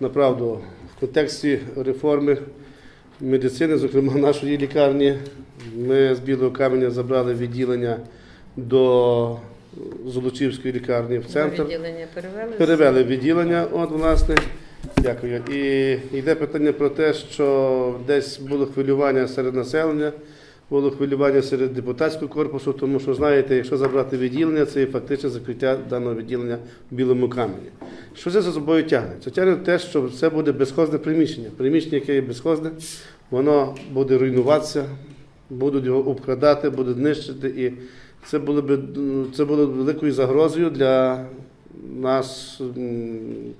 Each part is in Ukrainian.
направду в контексті реформи медицини, зокрема нашої лікарні, ми з Білого каменя забрали відділення до Золочівської лікарні в центр. Відділення перевели. Перевели відділення, от власне. Дякую. І йде питання про те, що десь було хвилювання серед населення, було хвилювання серед депутатського корпусу, тому що знаєте, якщо забрати відділення, це є фактично закриття даного відділення в білому камені. Що це за собою тягне? Це тягне те, що це буде безхозне приміщення. Приміщення, яке є безхозне, воно буде руйнуватися, будуть його обкрадати, будуть нищити. І це було б це було б великою загрозою для нас,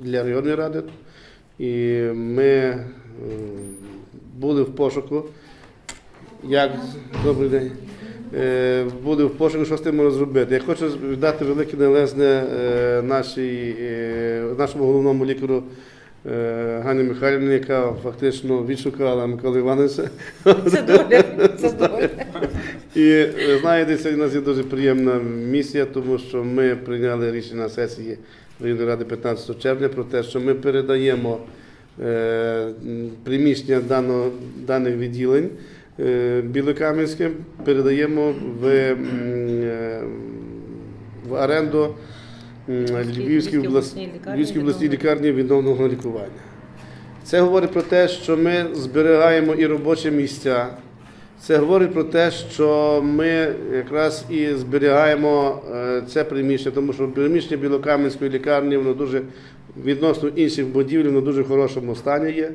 для районної ради. І ми були в пошуку. Як добрий день. Е, Були в пошуку, що з тим можна зробити. Я хочу віддати велике належне е, нашій, е, нашому головному лікарю е, Ганні Михайлівні, яка фактично відшукала Микола Івановича. Це доля. Це доля. І знаєте, сьогодні у нас є дуже приємна місія, тому що ми прийняли рішення на сесії районної ради 15 червня про те, що ми передаємо приміщення даних відділень е, Білокам'янським, передаємо в, е, в оренду Львівській обласній обласній лікарні відновленого лікування. Це говорить про те, що ми зберігаємо і робочі місця. Це говорить про те, що ми якраз і зберігаємо е, це приміщення, тому що приміщення Білокам'янської лікарні воно дуже відносно інших будівель, воно в дуже хорошому стані є.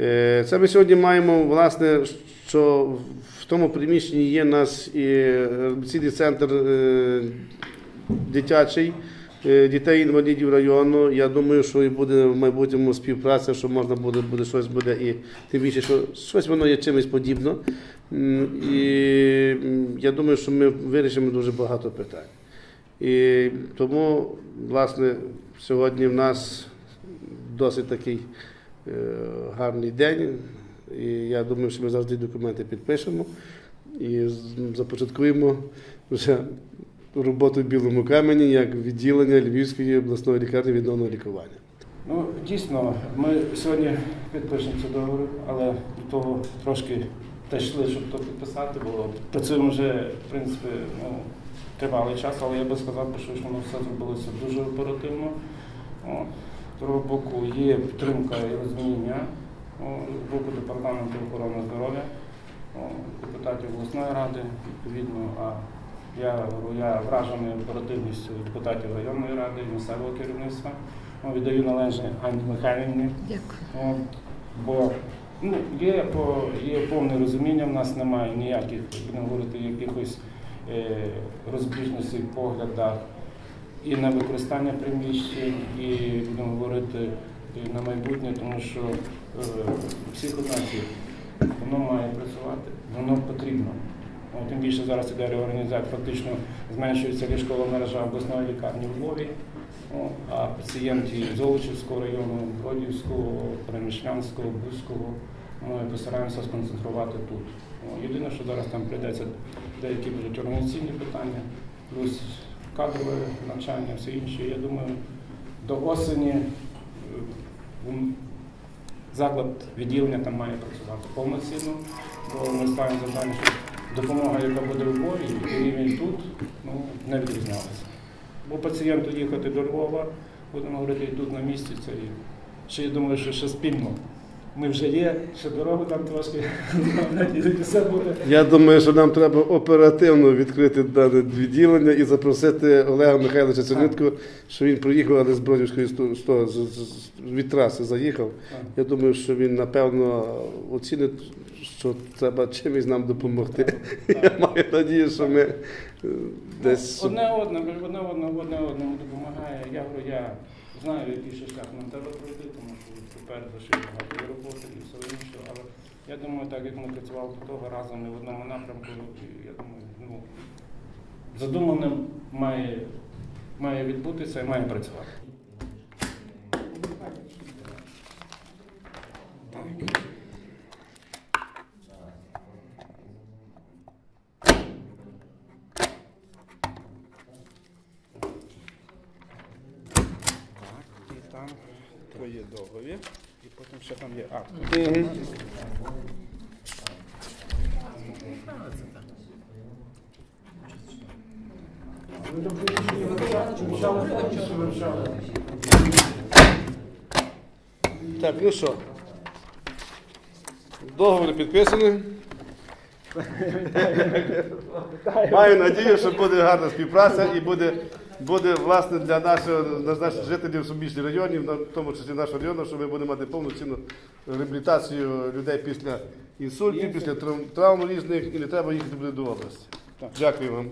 Е, Це ми сьогодні маємо, власне, що в тому приміщенні є нас і реабілітаційний центр е, дитячий. е, Дітей інвалідів району. Я думаю, що і буде в майбутньому співпраця, що можна буде, буде щось буде і тим більше, що щось воно є чимось подібно. І я думаю, що ми вирішимо дуже багато питань. І тому, власне, сьогодні в нас досить такий гарний день. І я думаю, що ми завжди документи підпишемо і започаткуємо вже роботу в Білому камені як відділення Львівської обласної лікарні відновного лікування. Ну, дійсно, ми сьогодні підпишемо цей договір, але до того трошки йшли, щоб то підписати, бо працюємо вже, в принципі, ну, тривалий час, але я би сказав, що воно все зробилося дуже оперативно. Другого боку, є підтримка і розуміння з боку департаменту охорони здоров'я, депутатів обласної ради, відповідно, а я, я вражений оперативністю депутатів районної ради, місцевого керівництва. Віддаю належне Ганні Михайлівні. Дякую. Бо ну, є, по, є повне розуміння, в нас немає ніяких, будемо говорити, якихось е, розбіжностей в поглядах і на використання приміщень, і будемо говорити і на майбутнє, тому що е, всіх однаків воно має працювати, воно потрібно. От, тим більше зараз іде реорганізація, фактично зменшується ліжкова мережа обласної лікарні в Львові. А пацієнтів Золочівського району, Бродівського, Перемішлянського, Бузького ми постараємося сконцентрувати тут. Єдине, що зараз там прийдеться деякі будуть організаційні питання, плюс кадрове навчання, все інше. Я думаю, до осені е, заклад відділення там має працювати повноцінно, бо ми ставимо завдання, щоб допомога, яка буде в Львові, і рівень тут ну, не відрізнялася. Бо пацієнту їхати до Львова, будемо говорити, і тут на місці, це і ще я думаю, що ще спільно. Ми вже є, ще дорогу там трошки все буде. Я думаю, що нам треба оперативно відкрити дане відділення і запросити Олега Михайловича Ценютку, що він проїхав, але з Бродівської від траси заїхав. Я думаю, що він напевно оцінить, що треба чимось нам допомогти. Я маю надію, що ми е, десь Одне одне, ми одне одне, одне одному допомагає. Я говорю, я знаю, який ще шлях нам треба пройти, тому що попереду ще багато роботи і все інше. Але я думаю, так як ми працювали до того разом і в одному напрямку, я думаю, ну, задуманим має, має відбутися і має працювати. Так, і там То є договір, і потім ще там є акт. Так, ну що? Договори підписані. Маю надію, що буде гарна співпраця і буде, буде власне для нашого, для наших жителів суміжних районів, на- в тому числі нашого району, що ми будемо мати повноцінну реабілітацію людей після інсультів, після травм травм різних і не треба їхати буде до області. Дякую вам.